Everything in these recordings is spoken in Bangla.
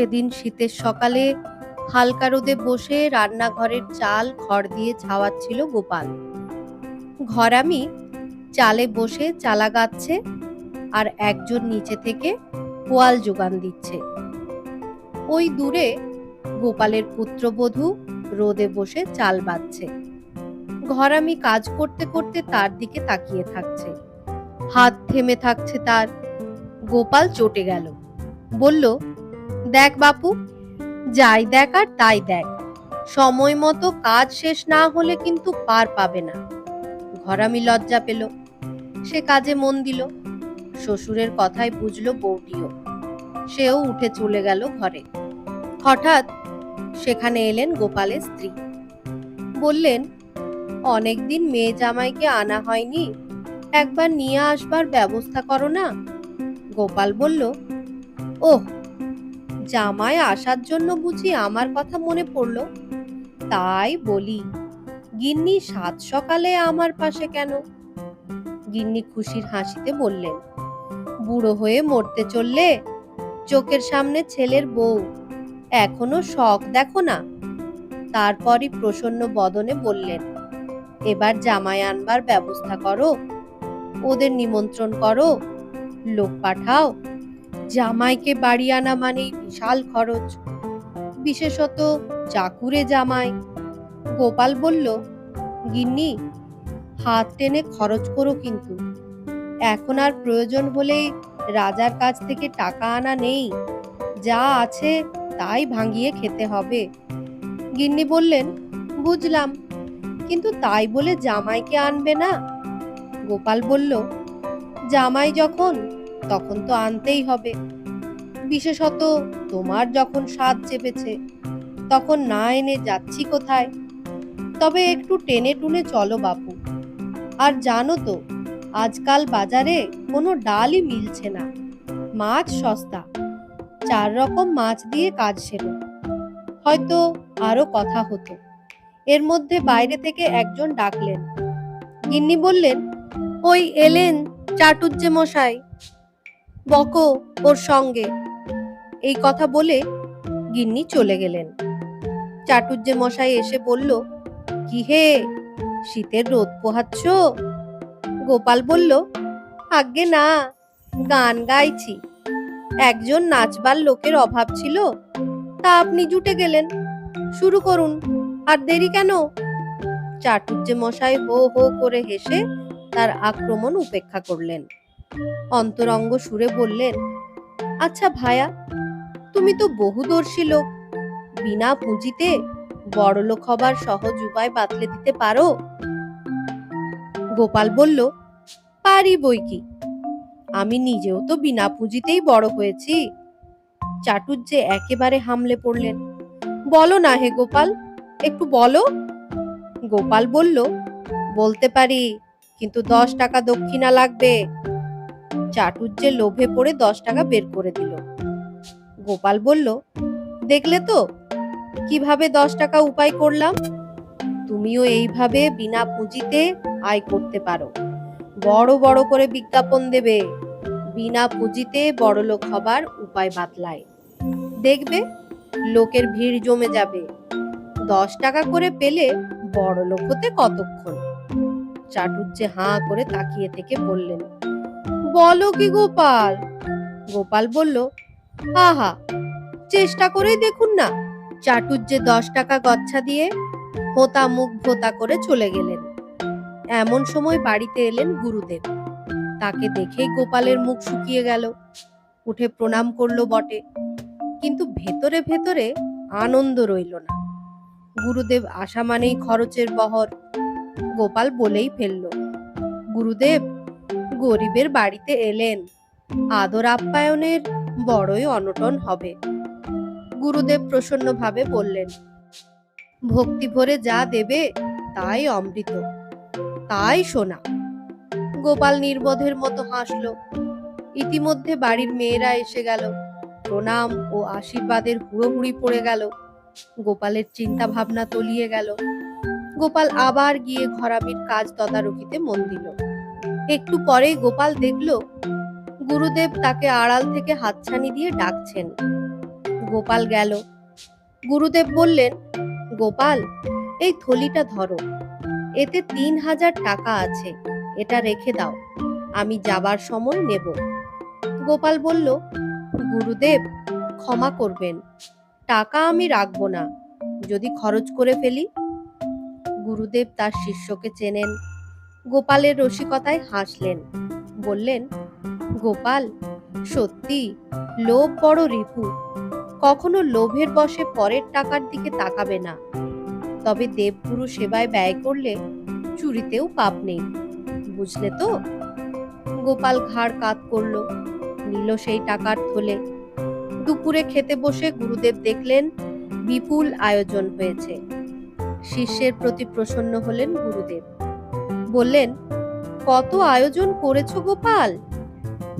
সেদিন শীতের সকালে হালকা রোদে বসে রান্নাঘরের চাল, খড় দিয়ে ছাওয়াচ্ছিল গোপাল। ঘরামি চালে বসে চালা গাচ্ছে আর একজন নিচে থেকে পোয়াল যোগান দিচ্ছে। ওই দূরে গোপালের পুত্রবধূ রোদে বসে চাল বাচ্ছে ঘরামি কাজ করতে করতে তার দিকে তাকিয়ে থাকছে। হাত থেমে থাকছে তার। গোপাল চটে গেল। বলল দেখ বাপু। যাই দেখ আর তাই দেখ। সময় মতো কাজ শেষ না হলে কিন্তু পার পাবে না। ঘরামি লজ্জা পেল। সে কাজে মন দিল। শ্বশুরের কথাই বুঝলো বউটিও। সেও উঠে চলে গেল ঘরে। হঠাৎ সেখানে এলেন গোপালের স্ত্রী। বললেন অনেকদিন মেয়ে জামাইকে আনা হয়নি। একবার নিয়ে আসবার ব্যবস্থা করো না? গোপাল বলল, ওহ জামাই আসার জন্য বুঝি আমার কথা মনে পড়ল? তাই বলি। গিন্নি সাত সকালে আমার পাশে কেন? গিন্নি খুশির হাসিতে বললেন, বুড়ো হয়ে মরতে চললে চোখের সামনে ছেলের বউ। এখনও শখ দেখো না? তারপরই প্রসন্ন বদনে বললেন, এবার জামাই আনবার ব্যবস্থা করো। ওদের নিমন্ত্রণ করো। লোক পাঠাও। জামাইকে বাড়ি আনা মানেই বিশাল খরচ। বিশেষত চাকুরে জামাই। গোপাল বলল, গিন্নি, হাত টেনে খরচ করো কিন্তু। এখন আর প্রয়োজন হলেই রাজার কাছ থেকে টাকা আনা নেই। যা আছে তাই ভাঙিয়ে খেতে হবে। গিন্নি বললেন, বুঝলাম, কিন্তু তাই বলে জামাইকে আনবে না? গোপাল বলল, জামাই যখন তখন তো আনতেই হবে। বিশেষত তোমার যখন স্বাদ চেপেছে, তখন না এনে যাচ্ছি কোথায়? তবে একটু টেনে টুনে চলো বাপু। আর জানো তো, আজকাল বাজারে কোনো ডালই মিলছে না। মাছ সস্তা, চার রকম মাছ দিয়ে কাজ সেরে। হয়তো আরও কথা হতো। এর মধ্যে বাইরে থেকে একজন ডাকলেন। গিন্নি বললেন, ওই এলেন চাটুজ্জে মশাই। বকো ওর সঙ্গে। এই কথা বলে গিন্নি চলে গেলেন। চাটুজ্জে মশাই এসে বলল, কি হে, শীতের রোদ পোহাচ্ছ? গোপাল বলল আজ্ঞে না, গান গাইছি। একজন নাচবার লোকের অভাব ছিল, তা আপনি জুটে গেলেন। শুরু করুন, আর দেরি কেন? চাটুজ্জে মশাই হো হো করে হেসে তার আক্রমণ উপেক্ষা করলেন। অন্তরঙ্গ সুরে বললেন আচ্ছা ভায়া, তুমি তো বহুদর্শী লোক। বিনা পুঁজিতে বড়লোক হবার সহজ উপায় বাতলে দিতে পারো? গোপাল বলল পারি বই কি? আমি নিজেও তো বিনা পুঁজিতেই বড় হয়েছি। চাটুজ্জে একেবারে হামলে পড়লেন। বলো না হে গোপাল, একটু বলো? গোপাল বলল, বলতে পারি, কিন্তু দশ টাকা দক্ষিণা লাগবে। চাটুজ্জে লোভে পড়ে দশ টাকা বের করে দিল। গোপাল বলল, দেখলে তো, কীভাবে দশ টাকা উপায় করলাম? তুমিও এইভাবে বিনা পুঁজিতে আয় করতে পারো। বড় বড় করে বিজ্ঞাপন দেবে। বিনা পুঁজিতে বড়লোক হবার উপায় বাতলায়। দেখবে, লোকের ভিড় জমে যাবে। দশ টাকা করে পেলে বড় লোক হতে কতক্ষণ? চাটুজ্জে হাঁ করে তাকিয়ে থেকে বললেন বলো কি গোপাল? গোপাল বলল, আহা, চেষ্টা করেই দেখুন না। চাটুজ্জে দশ টাকা গচ্ছা দিয়ে হোতা মুখ ভোতা করে চলে গেলেন। এমন সময় বাড়িতে এলেন গুরুদেব। তাকে দেখেই গোপালের মুখ শুকিয়ে গেল। উঠে প্রণাম করল বটে, কিন্তু ভেতরে ভেতরে আনন্দ রইল না। গুরুদেব আসা মানেই খরচের বহর। গোপাল বলেই ফেলল, গুরুদেব গরিবের বাড়িতে এলেন। আদর আপ্যায়নের বড়ই অনটন হবে। গুরুদেব প্রসন্নভাবে বললেন, ভক্তি ভরে যা দেবে তাই অমৃত, তাই সোনা। গোপাল নির্বোধের মতো হাসল। ইতিমধ্যে বাড়ির মেয়েরা এসে গেল। প্রণাম ও আশীর্বাদের হুড়োহুড়ি পড়ে গেল। গোপালের চিন্তা ভাবনা তলিয়ে গেল। গোপাল আবার গিয়ে ঘরামির কাজ তদারকিতে মন দিল। একটু পরেই গোপাল দেখল, গুরুদেব তাকে আড়াল থেকে হাতছানি দিয়ে ডাকছেন। গোপাল গেল। গুরুদেব বললেন, গোপাল, এই থলিটা ধরো। এতে তিন হাজার টাকা আছে। এটা রেখে দাও। আমি যাবার সময় নেব। গোপাল বলল, গুরুদেব, ক্ষমা করবেন। টাকা আমি রাখব না। যদি খরচ করে ফেলি? গুরুদেব তার শিষ্যকে চেনেন। গোপালের রসিকতায় হাসলেন। বললেন, গোপাল, সত্যি, লোভ বড় রিপু। কখনো লোভের বশে পরের টাকার দিকে তাকাবে না। তবে দেবগুরু সেবায় ব্যয় করলে চুরিতেও পাপ নেই। বুঝলে তো? গোপাল ঘাড় কাত করল, নিল সেই টাকার থলে। দুপুরে খেতে বসে গুরুদেব দেখলেন, বিপুল আয়োজন হয়েছে। শিষ্যের প্রতি প্রসন্ন হলেন গুরুদেব। বললেন, কত আয়োজন করেছ গোপাল?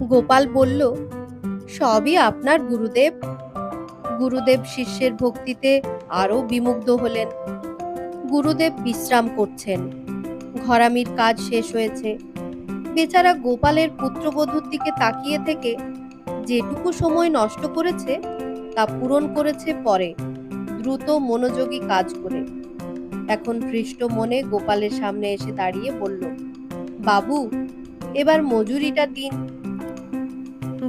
গোপাল বলল, সবই আপনার গুরুদেব। গুরুদেব শিষ্যের ভক্তিতে আরও বিমুগ্ধ হলেন। গুরুদেব বিশ্রাম করছেন। ঘরামির কাজ শেষ হয়েছে। বেচারা গোপালের পুত্রবধূর দিকে তাকিয়ে থেকে যেটুকু সময় নষ্ট করেছে, তা পূরণ করেছে পরে, দ্রুত মনোযোগী কাজ করে। এখন হৃষ্ট মনে গোপালের সামনে এসে দাঁড়িয়ে বলল, বাবু, এবার মজুরিটা দিন।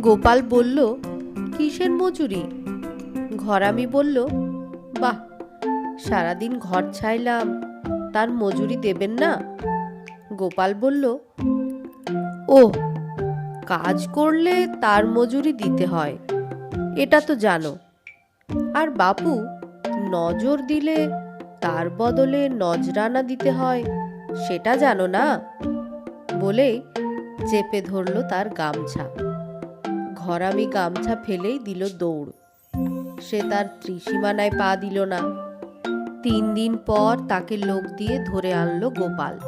গোপাল বলল, কিসের মজুরি? ঘরামি বলল, বাহ, সারাদিন ঘর ছাইলাম, তার মজুরি দেবেন না? গোপাল বলল ও কাজ করলে তার মজুরি দিতে হয়, এটা তো জানো। আর বাপু, নজর দিলে তার বদলে নজরানা দিতে হয়, সেটা জানো না? বলে চেপে ধরল তার গামছা। ঘরামি গামছা ফেলেই দিল দৌড়। সে তার ত্রিসীমানায় পা দিল না। তিন দিন পর তাকে লোক দিয়ে ধরে আনলো গোপাল।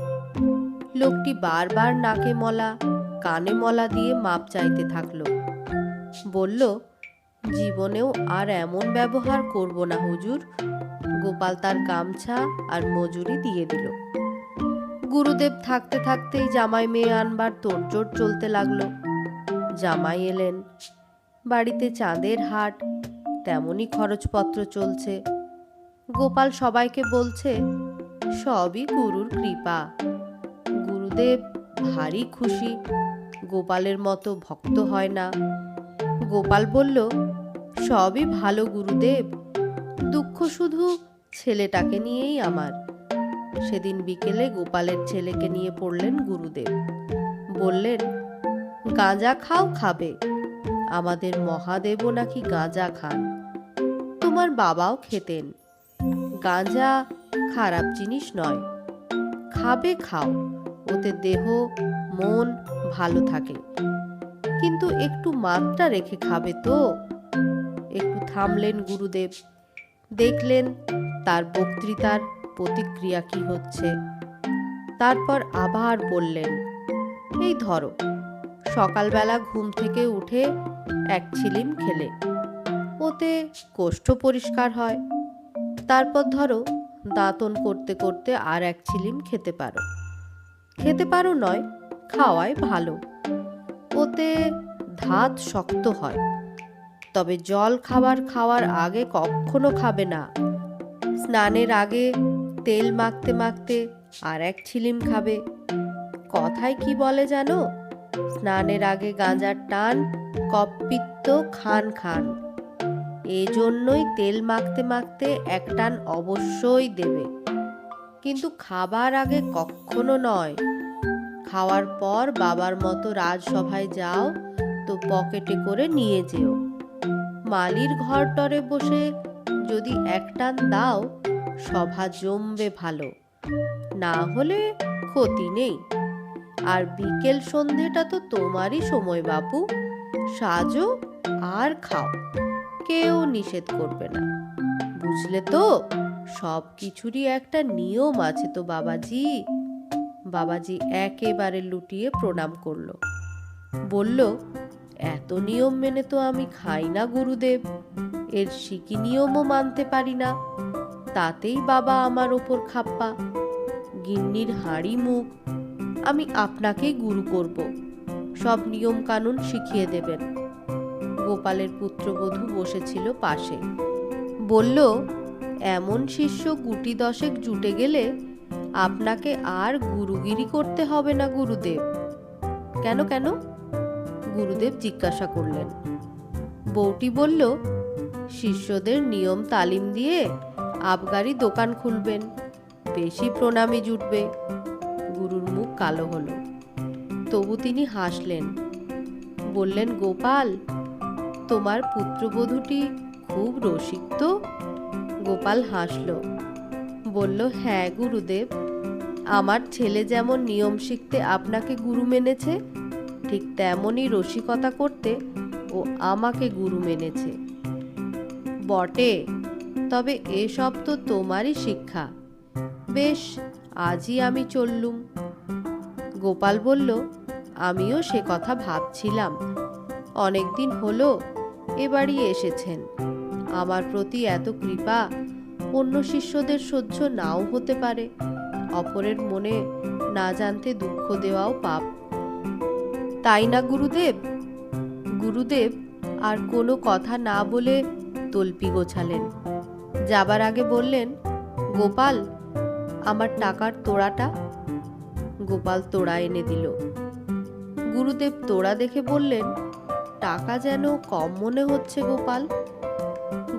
লোকটি বারবার নাকে মলা, কানে মলা দিয়ে মাপ চাইতে থাকল। বলল, জীবনেও আর এমন ব্যবহার করব না হুজুর গোপাল তার গামছা আর মজুরি দিয়ে দিল। গুরুদেব থাকতে থাকতেই জামাই মেয়ে আনবার তোড়জোড় চলতে লাগল। জামাই এলেন। বাড়িতে চাঁদের হাট, তেমনই খরচপত্র চলছে। গোপাল সবাইকে বলছে, সবই গুরুর কৃপা। গুরুদেব ভারী খুশি, গোপালের মতো ভক্ত হয় না। গোপাল বলল, সবই ভালো গুরুদেব, দুঃখ শুধু ছেলেটাকে নিয়েই আমার। সেদিন বিকেলে গোপালের ছেলেকে নিয়ে পড়লেন গুরুদেব। বললেন, গাঁজা খাও খাবে। আমাদের মহাদেবও নাকি গাঁজা খান। তোমার বাবাও খেতেন। গাঁজা খারাপ জিনিস নয়। খাবে খাও। ওতে দেহ, মন ভালো থাকে। কিন্তু একটু মাত্রা রেখে খাবে তো? একটু থামলেন গুরুদেব। দেখলেন তার বক্তৃতার প্রতিক্রিয়া কি হচ্ছে? তারপর আবার বললেন, এই ধরো, সকালবেলা ঘুম থেকে উঠে এক ছিলিম খেলে। ওতে কোষ্ঠ পরিষ্কার হয়। তারপর ধরো, দাঁতন করতে করতে আর এক ছিলিম খেতে পারো। খেতে পারো নয়, খাওয়াই ভালো। ওতে ধাত শক্ত হয়। তবে জল খাবার খাওয়ার আগে কখনো খাবে না। স্নানের আগে তেল মাখতে মাখতে আর এক ছিলিম খাবে। কথায় কি বলে জানো? স্নানের আগে গাঁজার টান কপ্পিত্ত খান খান। এজন্যই তেল মাখতে মাখতে এক টান অবশ্যই দেবে। কিন্তু খাবার আগে কখনো নয়। খাওয়ার পর বাবার মতো রাজসভায় যাও, তো পকেটে করে নিয়ে যেও। মালির ঘর টরে বসে যদি এক টান দাও, সভা জমবে ভালো। না হলে ক্ষতি নেই। আর বিকেল সন্ধেটা তো তোমারই সময়, বাপু। সাজো আর খাও। কেউ নিষেধ করবে না। বুঝলে তো? সব কিছুরই একটা নিয়ম আছে তো বাবাজি। বাবাজি একেবারে লুটিয়ে প্রণাম করল। বলল, এত নিয়ম মেনে তো আমি খাই না, গুরুদেব। এর সিকি নিয়মও মানতে পারি না। তাতেই বাবা আমার ওপর খাপ্পা। গিন্নির হাঁড়ি মুখ। আমি আপনাকেই গুরু করব। সব নিয়ম কানুন শিখিয়ে দেবেন। গোপালের পুত্রবধূ বসেছিল পাশে। বলল, এমন শিষ্য গুটি দশেক জুটে গেলে আপনাকে আর গুরুগিরি করতে হবে না, গুরুদেব। কেন কেন? গুরুদেব জিজ্ঞাসা করলেন। বউটি বলল শিষ্যদের নিয়ম তালিম দিয়ে আবগারি দোকান খুলবেন। বেশি প্রণামী জুটবে। গুরুর মুখ কালো হলো। তবু তিনি হাসলেন। বললেন, গোপাল, তোমার পুত্রবধূটি খুব রসিক তো? গোপাল হাসল। বলল হ্যাঁ গুরুদেব, আমার ছেলে যেমন নিয়ম শিখতে আপনাকে গুরু মেনেছে, ঠিক তেমনই রসিকতা করতে ও আমাকে গুরু মেনেছে। বটে। তবে এসব তো তোমারই শিক্ষা। বেশ, আজই আমি চললুম। গোপাল বলল, আমিও সে কথা ভাবছিলাম। অনেকদিন হলো এ বাড়ি এসেছেন। আমার প্রতি এত কৃপা অন্য শিষ্যদের সহ্য নাও হতে পারে। অপরের মনে না জানতে দুঃখ দেওয়াও পাপ। তাই না, গুরুদেব? গুরুদেব, আর কোনো কথা না বলে তলপি গোছালেন যাবার আগে বললেন, গোপাল, আমার টাকার তোড়াটা? গোপাল তোড়া এনে দিল। গুরুদেব তোড়া দেখে বললেন, টাকা যেন কম মনে হচ্ছে গোপাল।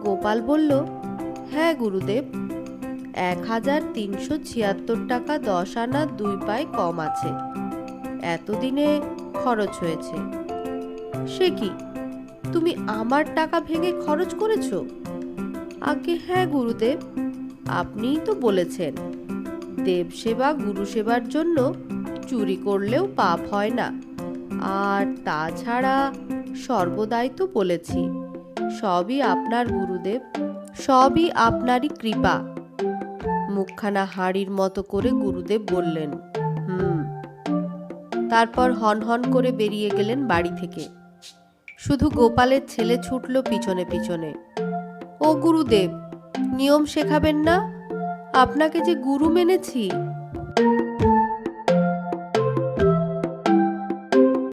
গোপাল বলল হ্যাঁ গুরুদেব, এক হাজার তিনশো ছিয়াত্তর টাকা দশ আনা দুই পায় কম আছে। এতদিনে খরচ হয়েছে। সে কি? তুমি আমার টাকা ভেঙে খরচ করেছ? আগে হ্যাঁ গুরুদেব, আপনিই তো বলেছেন। দেব সেবা গুরু সেবার জন্য চুরি করলেও পাপ হয় না। আর তাছাড়া সর্বদাই তো বলেছি, সবই আপনার গুরুদেব, সবই আপনারই কৃপা। মুখখানা হাড়ির মতো করে গুরুদেব বললেন, হুম। তারপর হন হন করে বেরিয়ে গেলেন বাড়ি থেকে। শুধু গোপালের ছেলে ছুটল পিছনে পিছনে। ও গুরুদেব, নিয়ম শেখাবেন না? আপনাকে যে গুরু মেনেছি?